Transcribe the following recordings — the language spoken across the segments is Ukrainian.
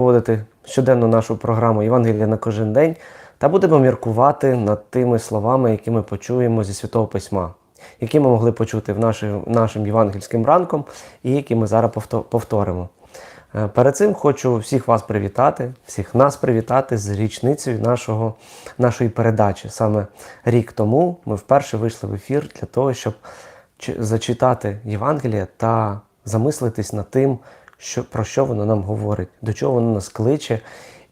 проводити щоденну нашу програму Євангелія на кожен день та будемо міркувати над тими словами, які ми почуємо зі Святого Письма, які ми могли почути в нашим євангельським ранком і які ми зараз повторимо. Е, Перед цим хочу всіх вас привітати, всіх нас привітати з річницею нашого, нашої передачі. Саме рік тому ми вперше вийшли в ефір для того, щоб зачитати Євангеліє та замислитись над тим, що, про що воно нам говорить, до чого воно нас кличе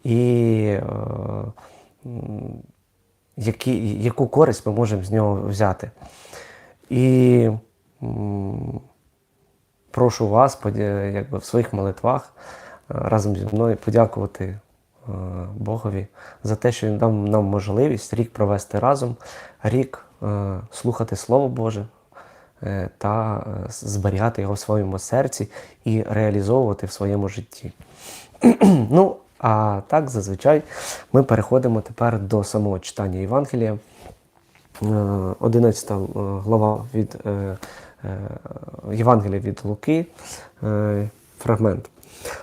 і е, які, яку користь ми можемо з нього взяти. І м, прошу вас якби, в своїх молитвах е, разом зі мною подякувати е, Богові за те, що Він дав нам можливість рік провести разом, рік е, слухати Слово Боже та е, зберігати його в своєму серці і реалізовувати в своєму житті. ну, а так зазвичай ми переходимо тепер до самого читання Євангелія. Е, 11 глава від е, е, Євангелія від Луки, е, фрагмент.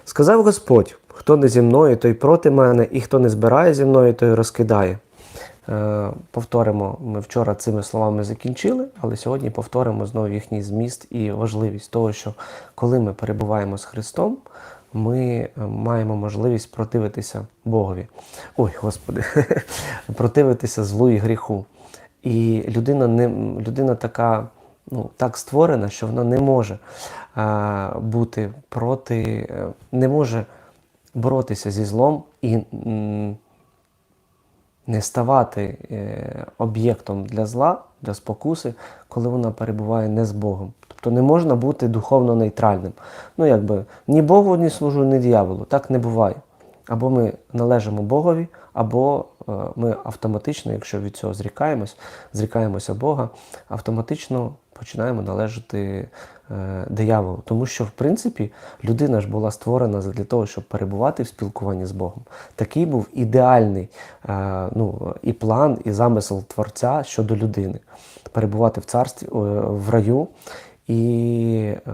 Сказав Господь: хто не зі мною, той проти мене, і хто не збирає зі мною, той розкидає. Е, Повторимо, ми вчора цими словами закінчили, але сьогодні повторимо знову їхній зміст і важливість того, що коли ми перебуваємо з Христом, ми е, маємо можливість противитися Богові. Ой, Господи, противитися злу і гріху. І людина не людина така, ну так створена, що вона не може а, бути проти, е, не може боротися зі злом і м, не ставати е, об'єктом для зла, для спокуси, коли вона перебуває не з Богом. Тобто не можна бути духовно нейтральним. Ну, якби ні Богу не служу, ні дияволу. Так не буває. Або ми належимо Богові, або е, ми автоматично, якщо від цього зрікаємось, зрікаємося Бога, автоматично починаємо належати дияволу. Тому що, в принципі, людина ж була створена для того, щоб перебувати в спілкуванні з Богом. Такий був ідеальний е, ну, і план, і замисел Творця щодо людини. Перебувати в царстві, е, в раю і е,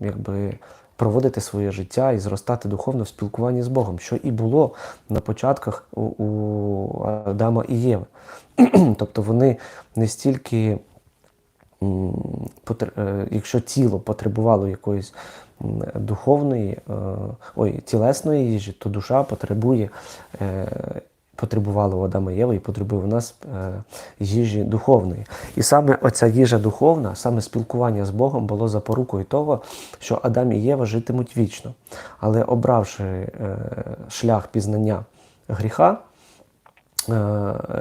якби проводити своє життя і зростати духовно в спілкуванні з Богом, що і було на початках у, Адама і Єви. тобто вони не стільки, е, якщо тіло потребувало якоїсь духовної, е, ой, тілесної їжі, то душа потребує. е, Потребувала Адама і Єви і потребує у нас е, їжі духовної. І саме оця їжа духовна, саме спілкування з Богом було запорукою того, що Адам і Єва житимуть вічно. Але обравши е, шлях пізнання гріха, е,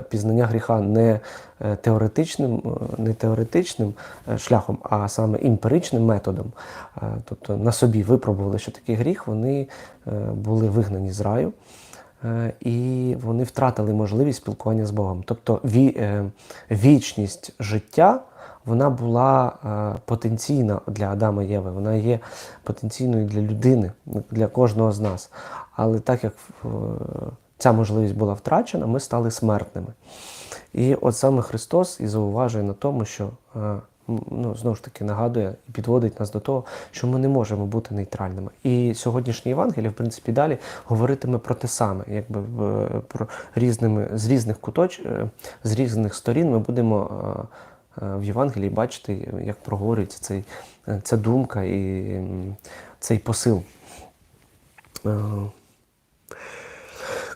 пізнання гріха не е, теоретичним, е, не теоретичним е, шляхом, а саме імперичним методом, е, тобто на собі випробували, що такий гріх, вони е, були вигнані з раю. Е, І вони втратили можливість спілкування з Богом. Тобто е, вічність життя вона була е, потенційна для Адама і Єви, вона є потенційною для людини, для кожного з нас. Але так як е, ця можливість була втрачена, ми стали смертними. І от саме Христос і зауважує на тому, що е, ну, знову ж таки нагадує і підводить нас до того, що ми не можемо бути нейтральними. І сьогоднішнє Євангеліє, в принципі, далі говоритиме про те саме, якби про різними з різних куточ, е, з різних сторін ми будемо. е, е, В Євангелії бачити, як проговорюється цей, е, ця думка і цей посил.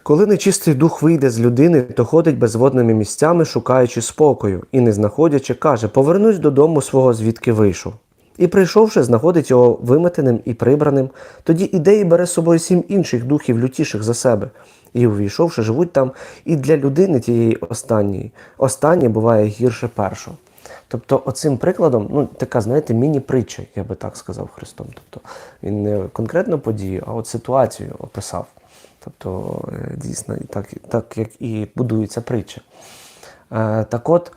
Коли нечистий дух вийде з людини, то ходить безводними місцями, шукаючи спокою, і, не знаходячи, каже: Повернусь додому свого, звідки вийшов. І прийшовши, знаходить його виметеним і прибраним, тоді іде і бере з собою сім інших духів, лютіших за себе. І, увійшовши, живуть там і для людини тієї останньої. Останнє буває гірше першого. Тобто, оцим прикладом, ну, така, знаєте, міні-притча, я би так сказав Христом. Тобто він не конкретну подію, а от ситуацію описав. Тобто, е, дійсно, так, так як і будується притча. Е, Так от,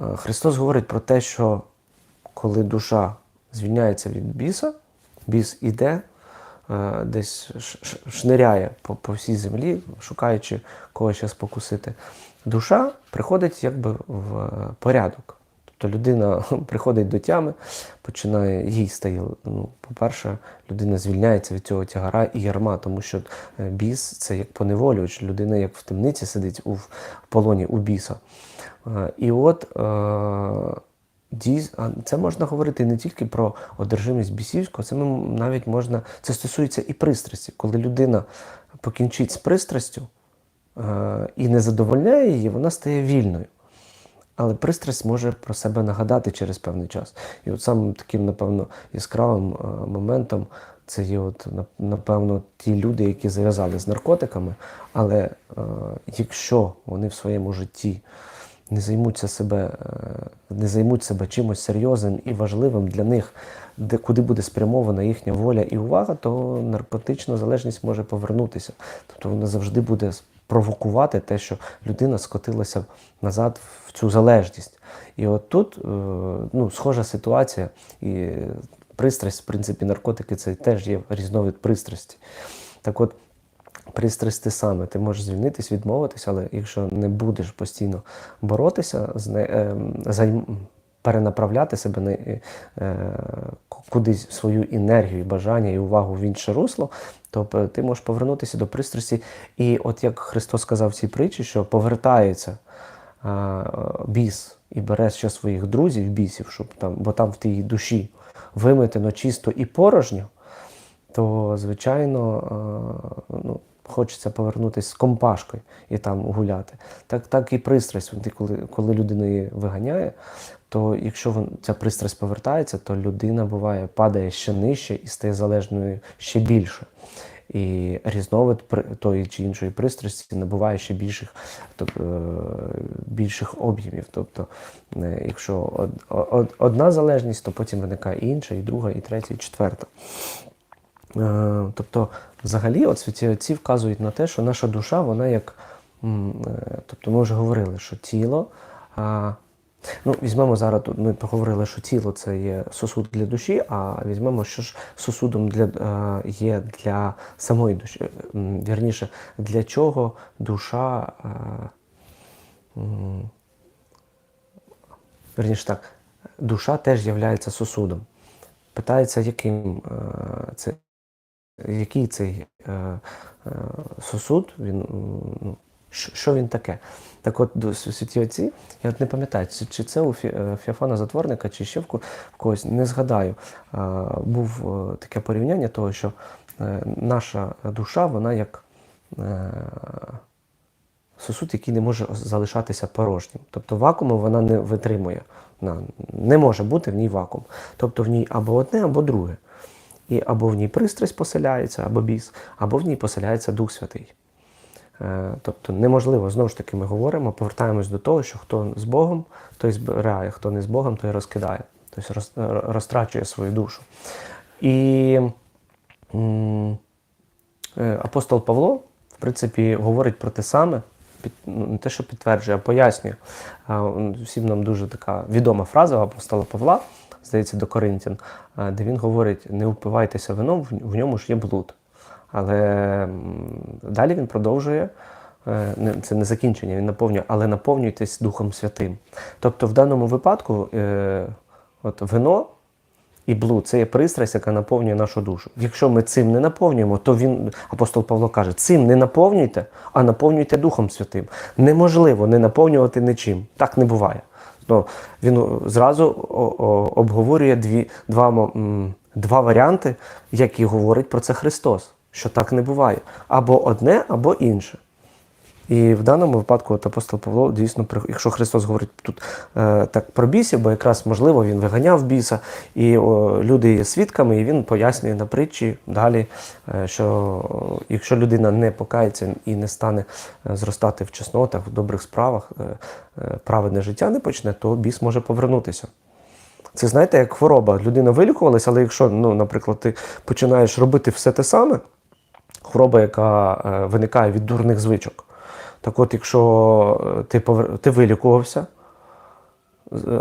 е, Христос говорить про те, що коли душа звільняється від біса, біс іде, десь шниряє по, по всій землі, шукаючи кого ще спокусити. Душа приходить якби в порядок. Тобто людина приходить до тями, починає їй стає. Ну, по-перше, людина звільняється від цього тягара і ярма, тому що е, біс це як поневолювач, людина як в темниці сидить у в полоні у біса. Е, І от е, це можна говорити не тільки про одержимість бісівського, це навіть можна. Це стосується і пристрасті. Коли людина покінчить з пристрастю і не задовольняє її, вона стає вільною. Але пристрасть може про себе нагадати через певний час. І от самим таким, напевно, яскравим е, моментом це є, от, напевно, ті люди, які зав'язали з наркотиками, але е, якщо вони в своєму житті не займуться себе, е, не займуть себе чимось серйозним і важливим для них, де куди буде спрямована їхня воля і увага, то наркотична залежність може повернутися. Тобто вона завжди буде провокувати те, що людина скотилася назад в цю залежність. І от тут е, ну, схожа ситуація, і пристрасть, в принципі, наркотики це теж є різновид пристрасті. Так от, пристрасть те саме. Ти можеш звільнитись, відмовитися, але якщо не будеш постійно боротися, з не, е, займ, перенаправляти себе на, е, кудись свою енергію, бажання і увагу в інше русло, то ти можеш повернутися до пристрасті. І от як Христос сказав в цій притчі, що повертається біс і бере ще своїх друзів, бісів, щоб там, бо там в тій душі виметено чисто і порожньо, то звичайно ну, хочеться повернутися з компашкою і там гуляти. Так, так і пристрасть, коли, коли людина її виганяє, то якщо ця пристрасть повертається, то людина буває падає ще нижче і стає залежною ще більше. І різновид тої чи іншої пристрасті набуває ще більших, тобто, більших об'ємів. Тобто, е, якщо од, од, одна залежність, то потім виникає інша, і друга, і третя, і четверта. Е, Тобто, взагалі, от святі вказують на те, що наша душа, вона як. е, Тобто, ми вже говорили, що тіло. а, Ну, візьмемо зараз. Ми поговорили, що тіло це є сосуд для душі, а візьмемо, що ж сосудом для, е, є для самої душі. Вірніше, для чого душа. е, м, Вірніше так, душа теж є сосудом. Питається, яким е, це, який цей е, е, сосуд, він, ну, що, він таке? Так от святі отці, я от не пам'ятаю, чи, це у Фі- е, Затворника, чи ще в, когось, не згадаю. А, був е, таке порівняння того, що е, наша душа, вона як е, сосуд, який не може залишатися порожнім. Тобто вакууму вона не витримує. На- Не може бути в ній вакуум. Тобто в ній або одне, або друге. І або в ній пристрасть поселяється, або біс, або в ній поселяється Дух Святий. Е, Тобто неможливо, знову ж таки, ми говоримо, повертаємось до того, що хто з Богом, той збирає, хто не з Богом, той розкидає, тобто розтрачує свою душу. І е, апостол Павло, в принципі, говорить про те саме, ну, не те, що підтверджує, а пояснює. Всім нам дуже така відома фраза апостола Павла, здається, до Коринтян, де він говорить: не впивайтеся вином, в- ньому ж є блуд. Але далі він продовжує. е, Це не закінчення, він наповнює, але наповнюйтесь Духом Святим. Тобто, в даному випадку, е, от вино і блуд це є пристрасть, яка наповнює нашу душу. Якщо ми цим не наповнюємо, то він, апостол Павло каже, цим не наповнюйте, а наповнюйте Духом Святим. Неможливо не наповнювати нічим. Так не буває. Ну, він зразу обговорює дві, два, два варіанти, які говорить про це Христос, що так не буває. Або одне, або інше. І в даному випадку от апостол Павло дійсно, якщо Христос говорить тут е, так про бісів, бо якраз можливо він виганяв біса, і о, люди є свідками, і він пояснює на притчі далі, е, що якщо людина не покається і не стане е, зростати в чеснотах, в добрих справах, е, е, праведне життя не почне, то біс може повернутися. Це знаєте, як хвороба. Людина вилікувалася, але якщо, ну, наприклад, ти починаєш робити все те саме, хвороба, яка е, виникає від дурних звичок. Так от, якщо е, ти, повер... ти вилікувався,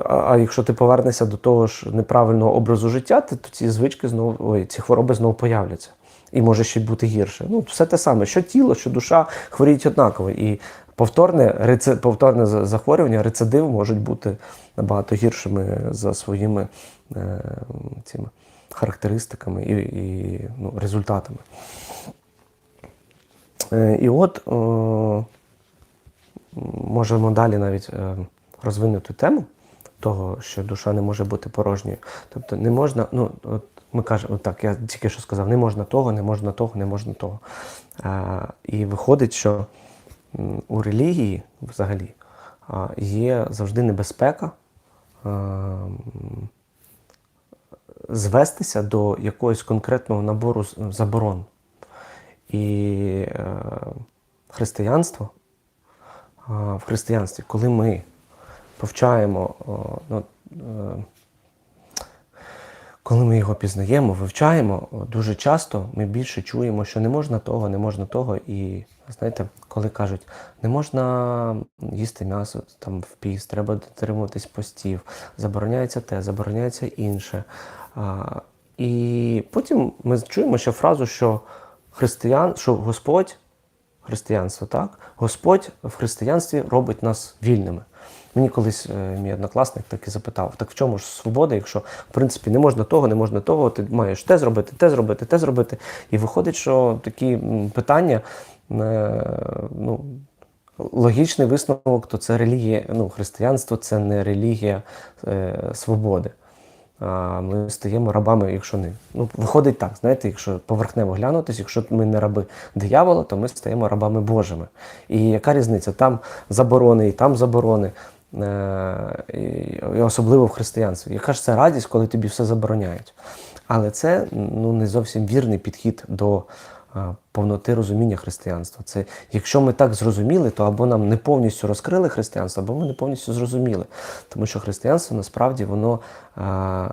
а, якщо ти повернешся до того ж неправильного образу життя, то ці звички знову, ой, ці хвороби знову появляться. І може ще бути гірше. Ну, все те саме, що тіло, що душа хворіють однаково. І повторне, реце, повторне захворювання, рецидив можуть бути набагато гіршими за своїми е, цими характеристиками і, і ну, результатами. Е, і от о, можемо далі навіть е, розвинути тему того, що душа не може бути порожньою. Тобто не можна, ну от ми кажемо, так, я тільки що сказав, не можна того, не можна того, не можна того. А, і виходить, що у релігії взагалі є завжди небезпека звестися до якогось конкретного набору заборон. І е, християнство в християнстві, коли ми повчаємо, ну, е, коли ми його пізнаємо, вивчаємо, дуже часто ми більше чуємо, що не можна того, не можна того. І знаєте, коли кажуть, не можна їсти м'ясо там в піст, треба дотримуватись постів, забороняється те, забороняється інше. І потім ми чуємо ще фразу, що християн, що Господь християнство, так? Господь в християнстві робить нас вільними. Мені колись е, мій однокласник так і запитав: так в чому ж свобода, якщо в принципі не можна того, не можна того, ти маєш те зробити, те зробити, те зробити. І виходить, що такі питання, е, ну, логічний висновок, то це релігія, ну, християнство це не релігія е, свободи. Ми стаємо рабами, якщо не. Ну, виходить так, знаєте, якщо поверхнево глянутись, якщо ми не раби диявола, то ми стаємо рабами Божими. І яка різниця? Там заборони, і там заборони, е, і особливо в християнстві. Яка ж це радість, коли тобі все забороняють? Але це ну, не зовсім вірний підхід до повноти розуміння християнства. Це якщо ми так зрозуміли, то або нам не повністю розкрили християнство, або ми не повністю зрозуміли. Тому що християнство насправді воно. Е,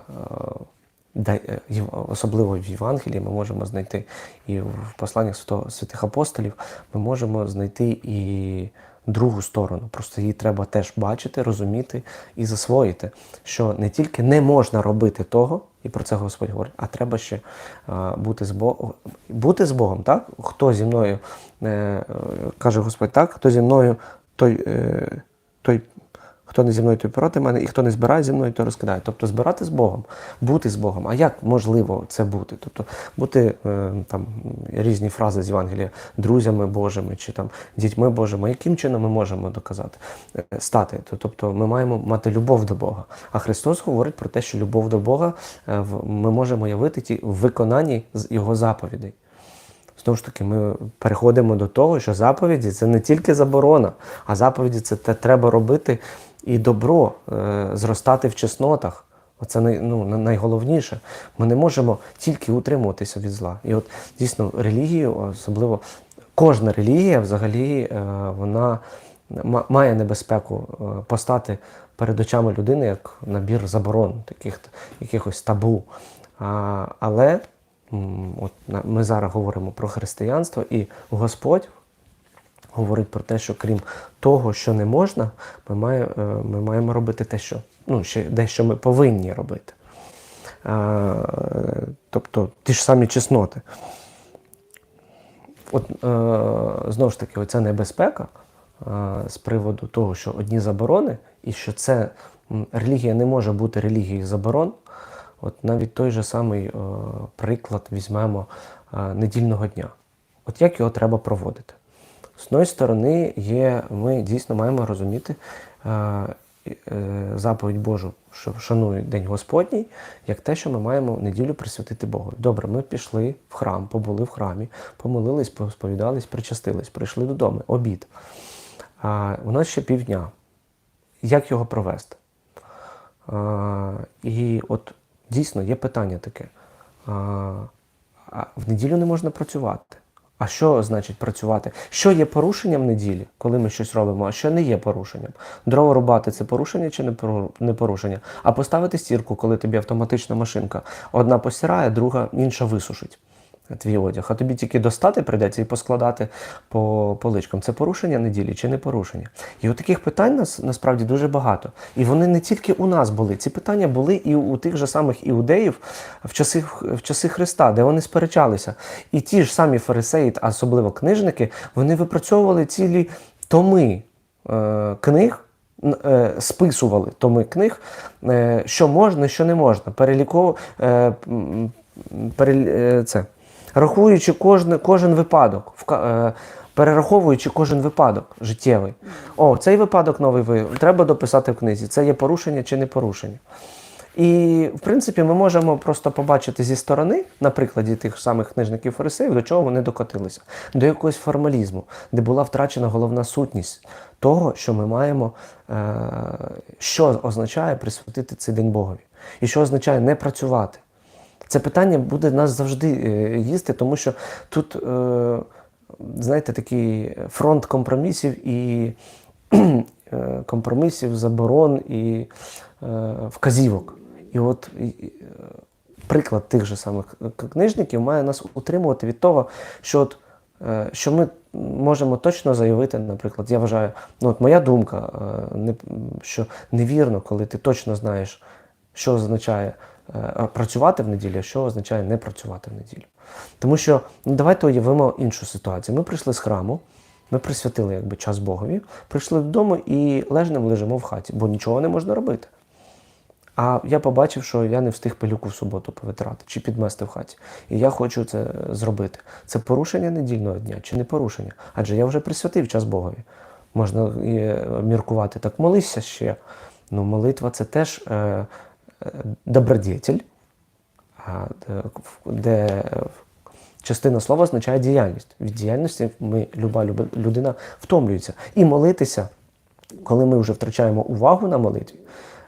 особливо в Євангелії ми можемо знайти і в посланнях святих апостолів, ми можемо знайти і другу сторону. Просто її треба теж бачити, розуміти і засвоїти, що не тільки не можна робити того, і про це Господь говорить, а треба ще бути з Богом. Бути з Богом, так? Хто зі мною е, е, каже Господь, так, хто зі мною, той, е, той Хто не зі мною, той проти мене, і хто не збирає зі мною, той розкидає. Тобто збирати з Богом, бути з Богом. А як можливо це бути? Тобто бути е, там різні фрази з Євангелія друзями Божими чи там дітьми Божими. Яким чином ми можемо доказати е, стати? Тобто ми маємо мати любов до Бога. А Христос говорить про те, що любов до Бога е, ми можемо явити ті в виконанні з Його заповідей. Знову ж таки, ми переходимо до того, що заповіді це не тільки заборона, а заповіді це те треба робити і добро, е, зростати в чеснотах. Оце най, ну, на- найголовніше. Ми не можемо тільки утримуватися від зла. І от дійсно релігію, особливо кожна релігія взагалі е, вона ма- має небезпеку е, постати перед очами людини як набір заборон, таких якихось табу. Але от ми зараз говоримо про християнство, і Господь говорить про те, що крім того, що не можна, ми, має, е, ми маємо робити те, що ну, ще дещо ми повинні робити. А, тобто ті ж самі чесноти. От е, знову ж таки, оця небезпека е, з приводу того, що одні заборони, і що це релігія не може бути релігією заборон. От навіть той же самий е, приклад візьмемо е, недільного дня. От як його треба проводити? З одної сторони, є, ми дійсно маємо розуміти е, е, заповідь Божу, що шанує День Господній, як те, що ми маємо неділю присвятити Богу. Добре, ми пішли в храм, побули в храмі, помолились, посповідались, причастились, прийшли додому, обід. А у нас ще півдня. Як його провести? А, і от дійсно є питання таке. А, в неділю не можна працювати. А що значить працювати? Що є порушенням неділі, коли ми щось робимо, а що не є порушенням? Дрова рубати це порушення чи не пору- порушення? А поставити стірку, коли тобі автоматична машинка, одна постирає, друга інша висушить твій одяг. А тобі тільки достати прийдеться і поскладати по поличкам. Це порушення неділі чи не порушення? І от таких питань нас насправді дуже багато. І вони не тільки у нас були. Ці питання були і у тих же самих іудеїв в часи, в часи Христа, де вони сперечалися. І ті ж самі фарисеї, а особливо книжники, вони випрацьовували цілі томи е, книг, е, списували томи книг, е, що можна, що не можна. Переліков, е, м, перел, е, це, рахуючи кожен, кожен випадок, вка- е, перераховуючи кожен випадок життєвий. О, цей випадок новий виявив, треба дописати в книзі. Це є порушення чи не порушення. І, в принципі, ми можемо просто побачити зі сторони, на прикладі тих самих книжників фарисеїв, до чого вони докотилися, до якогось формалізму, де була втрачена головна сутність того, що ми маємо, е- що означає присвятити цей день Богові, і що означає не працювати. Це питання буде нас завжди е, їсти, тому що тут, е, знаєте, такий фронт компромісів і е, компромісів, заборон і вказівок. І от приклад тих же самих книжників має нас утримувати від того, що, от, що ми можемо точно заявити, наприклад, я вважаю, ну от моя думка, що невірно, коли ти точно знаєш, що означає працювати в неділю, а що означає не працювати в неділю. Тому що ну, давайте уявимо іншу ситуацію. Ми прийшли з храму, ми присвятили якби, час Богові, прийшли додому і лежнем лежимо в хаті, бо нічого не можна робити. А я побачив, що я не встиг пилюку в суботу повитирати чи підмести в хаті. І я хочу це зробити. Це порушення недільного дня чи не порушення? Адже я вже присвятив час Богові. Можна е, міркувати, так молися ще. Ну, молитва це теж е, е, добродетель, де, е, частина слова означає діяльність. Від діяльності ми, люба людина втомлюється. І молитися, коли ми вже втрачаємо увагу на молитві,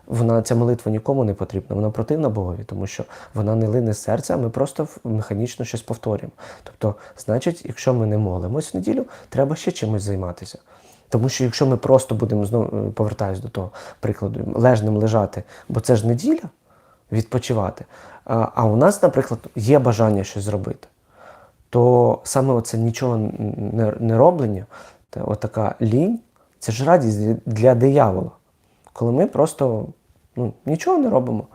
вона ця молитва нікому не потрібна, вона противна Богові, тому що вона не лине з серця, ми просто механічно щось повторюємо. Тобто, значить, якщо ми не молимось в неділю, треба ще чимось займатися. Тому що якщо ми просто будемо знову е, повертаюсь до того прикладу, лежним лежати, бо це ж неділя, відпочивати. А, у нас, наприклад, є бажання щось зробити, то саме оце нічого не, роблення, та отака лінь, це ж радість для диявола. Коли ми просто ну, нічого не робимо,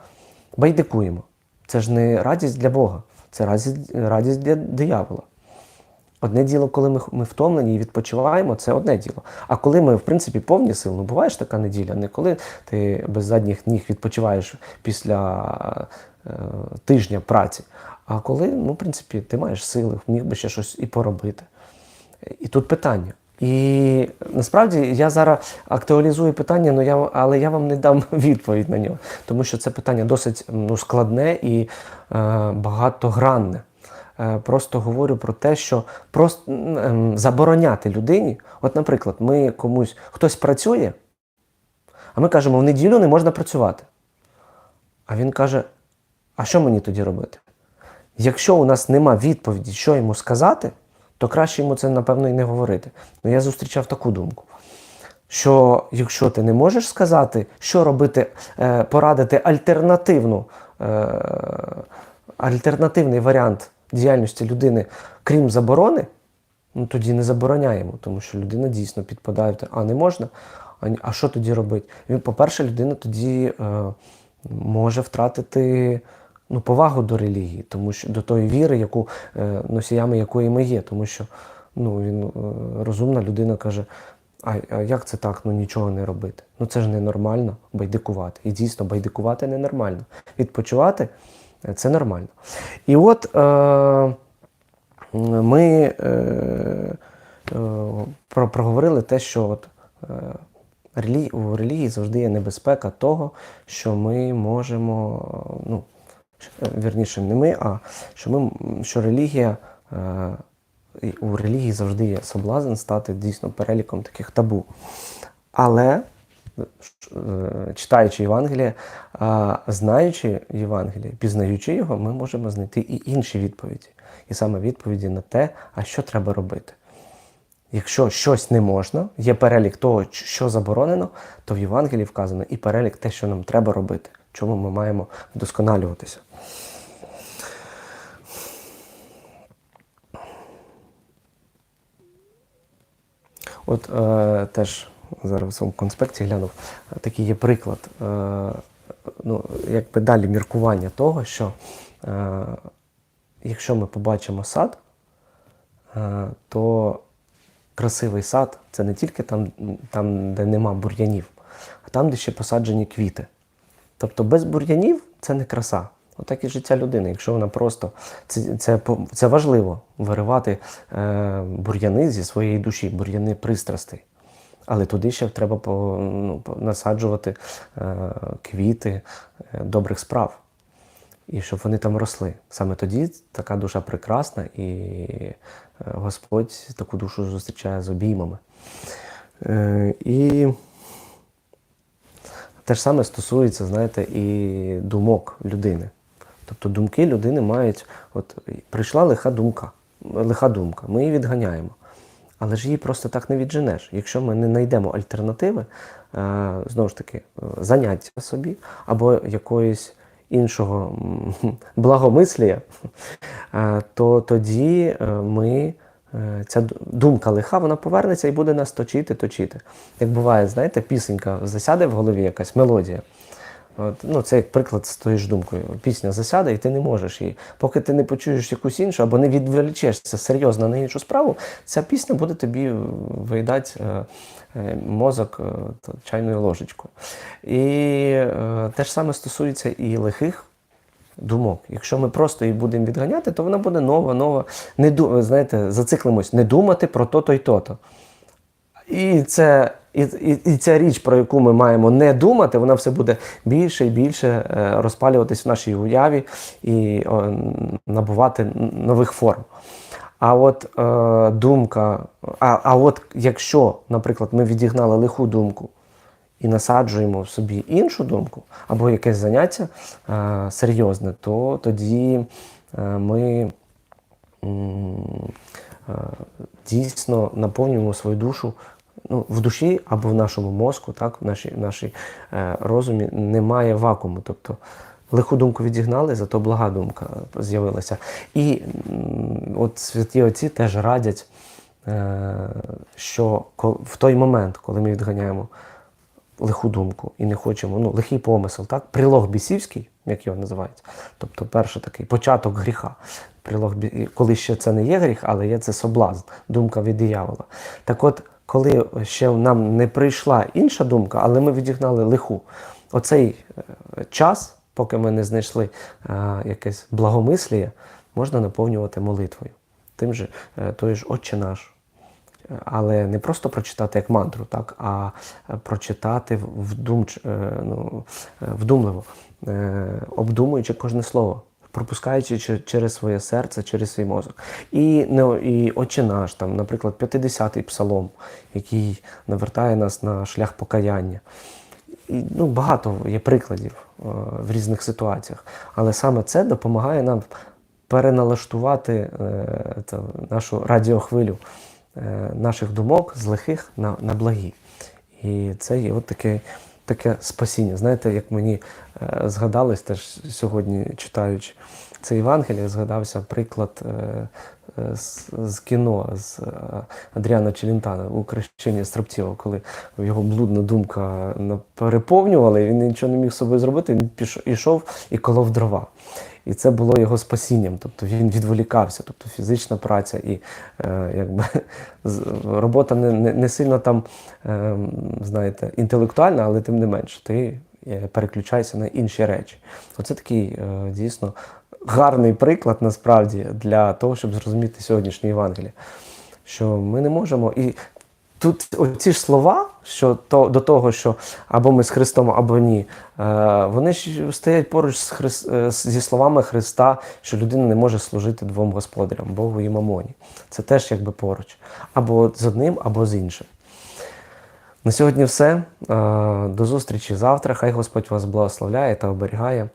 байдикуємо. Це ж не радість для Бога, це радість, радість для диявола. Одне діло, коли ми, ми втомлені і відпочиваємо, це одне діло. А коли ми, в принципі, повні сил, ну буває ж така неділя, не коли ти без задніх ніг відпочиваєш після е, тижня праці, а коли, ну, в принципі, ти маєш сили, міг би ще щось і поробити. І тут питання. І насправді я зараз актуалізую питання, но я, але я вам не дам відповідь на нього, тому що це питання досить ну, складне і е, багатогранне. Е, просто говорю про те, що просто ем, забороняти людині. От, наприклад, ми комусь хтось працює, а ми кажемо, в неділю не можна працювати. А він каже: а що мені тоді робити? Якщо у нас нема відповіді, що йому сказати, то краще йому це, напевно, і не говорити. Ну, я зустрічав таку думку. Що якщо ти не можеш сказати, що робити, е, порадити альтернативну, е, альтернативний варіант діяльності людини, крім заборони, ну тоді не забороняємо, тому що людина дійсно підпадає а не можна. А, а що тоді робити? Він, по-перше, людина тоді е, може втратити ну, повагу до релігії, тому що до тої віри, яку, е, носіями якої ми є. Тому що ну, він, е, розумна людина каже, а, а як це так, ну нічого не робити? Ну це ж ненормально байдикувати. І дійсно, байдикувати ненормально. Відпочивати це нормально. І от е, ми е, е, про, проговорили те, що от, е, релі, у релігії завжди є небезпека того, що ми можемо, ну, е, вірніше, не ми, а що, ми, що релігія. Е, у релігії завжди є соблазн стати дійсно переліком таких табу. Але, читаючи Євангеліє, знаючи Євангеліє, пізнаючи його, ми можемо знайти і інші відповіді. І саме відповіді на те, а що треба робити. Якщо щось не можна, є перелік того, що заборонено, то в Євангелії вказано і перелік те, що нам треба робити, чому ми маємо вдосконалюватися. От е, теж зараз в своєму конспекті глянув, такий є приклад, е, ну, якби далі міркування того, що е, якщо ми побачимо сад, е, то красивий сад це не тільки там, там де нема бур'янів, а там, де ще посаджені квіти. Тобто без бур'янів це не краса. Отак і життя людини. Якщо вона просто це, це, це важливо виривати е, бур'яни зі своєї душі, бур'яни пристрастей. Але туди ще треба ну, насаджувати е, квіти е, добрих справ. І щоб вони там росли. Саме тоді така душа прекрасна, і е, Господь таку душу зустрічає з обіймами. І те ж саме стосується, знаєте, і думок людини. Тобто думки людини мають, от прийшла лиха думка, лиха думка, ми її відганяємо. Але ж її просто так не відженеш. Якщо ми не знайдемо альтернативи, е, знову ж таки, е, заняття собі або якоїсь іншого благомислія, е, то тоді ми, ця думка лиха, вона повернеться і буде нас точити, точити. Як буває, знаєте, пісенька засяде в голові якась мелодія. От, ну, це як приклад з тою ж думкою. Пісня засяде, і ти не можеш її. Поки ти не почуєш якусь іншу або не відволічешся серйозно на іншу справу, ця пісня буде тобі виїдати е, е, мозок е, чайною ложечкою. І те ж саме стосується і лихих думок. Якщо ми просто її будемо відганяти, то вона буде нова, нова. Не. Знаєте, зациклимось, не думати про то-то й то-то. І, це, і, і, і ця річ, про яку ми маємо не думати, вона все буде більше і більше е, розпалюватись в нашій уяві і о, набувати нових форм. А от е, думка, а, а от якщо, наприклад, ми відігнали лиху думку і насаджуємо в собі іншу думку або якесь заняття е, серйозне, то тоді е, ми е, дійсно наповнюємо свою душу. Ну, в душі або в нашому мозку, так, в нашій, нашій е, розумі немає вакууму. Тобто лиху думку відігнали, зато блага думка з'явилася. І от святі отці теж радять, е, що в той момент, коли ми відганяємо лиху думку і не хочемо, ну, лихий помисел, так? Прилог бісівський, як його називають. Тобто перший такий початок гріха. Прилог, коли ще це не є гріх, але є це соблазн, думка від диявола. Так от, коли ще нам не прийшла інша думка, але ми відігнали лиху, оцей е, час, поки ми не знайшли е, якесь благомисліє, можна наповнювати молитвою. Тим же, е, той ж Отче наш, але не просто прочитати як мантру, так, а прочитати вдумч, ну, вдумливо, обдумуючи кожне слово, пропускаючи через своє серце, через свій мозок. І, не, і Отче наш, там, наприклад, 50-й псалом, який навертає нас на шлях покаяння. І, ну, багато є прикладів е, в різних ситуаціях. Але саме це допомагає нам переналаштувати е, це, нашу радіохвилю е, наших думок з лихих на, на благі. І це є от таке, таке спасіння. Знаєте, як мені е, згадалось теж сьогодні, читаючи це Євангеліє, згадався приклад е, е, з, кіно з Адріана Челентана у Крещенні Строптєва, коли його блудна думка переповнювала, і він нічого не міг з собою зробити, він пішов, ішов і колов дрова. І це було його спасінням. Тобто він відволікався, тобто фізична праця і е, якби робота не, не, не сильно там, е, знаєте, інтелектуальна, але тим не менше, ти е, переключайся на інші речі. Оце такий е, дійсно гарний приклад насправді для того, щоб зрозуміти сьогоднішнє Євангеліє. Що ми не можемо. І тут ці ж слова, що то, до того, що або ми з Христом, або ні, е, вони ж стоять поруч з Хрис, е, зі словами Христа, що людина не може служити двом господарям, Богу і Мамоні. Це теж якби поруч. Або з одним, або з іншим. На сьогодні все. Е, До зустрічі завтра. Хай Господь вас благословляє та оберігає.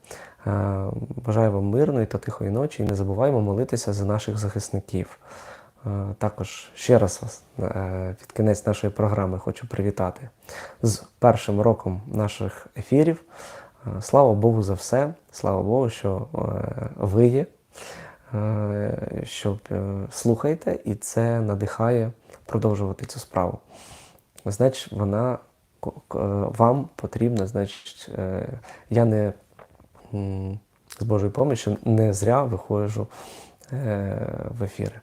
Е, Бажаю вам мирної та тихої ночі і не забуваємо молитися за наших захисників. Е, Також ще раз вас е, під кінець нашої програми хочу привітати з першим роком наших ефірів. Е, Слава Богу за все. Слава Богу, що ви є, що слухаєте, і це надихає продовжувати цю справу. Значить, вона вам потрібна, значить, я не з Божою помощью не зря виходжу в ефіри.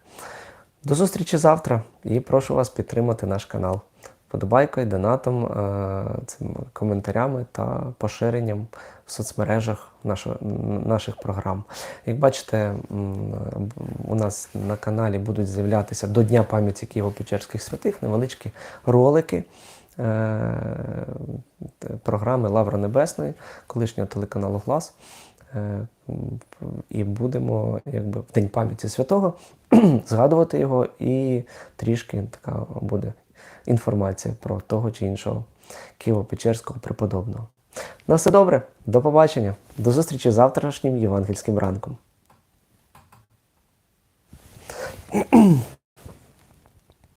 До зустрічі завтра і прошу вас підтримати наш канал подобайкою, донатом, е, цим коментарями та поширенням в соцмережах наших програм. Як бачите, у нас на каналі будуть з'являтися до Дня пам'яті Києво-Печерських святих невеличкі ролики е, програми Лавра Небесної, колишнього телеканалу Глас. Е, І будемо якби, в День пам'яті святого згадувати його, і трішки така буде інформація про того чи іншого Києво-Печерського преподобного. На все добре, до побачення, до зустрічі завтрашнім євангельським ранком.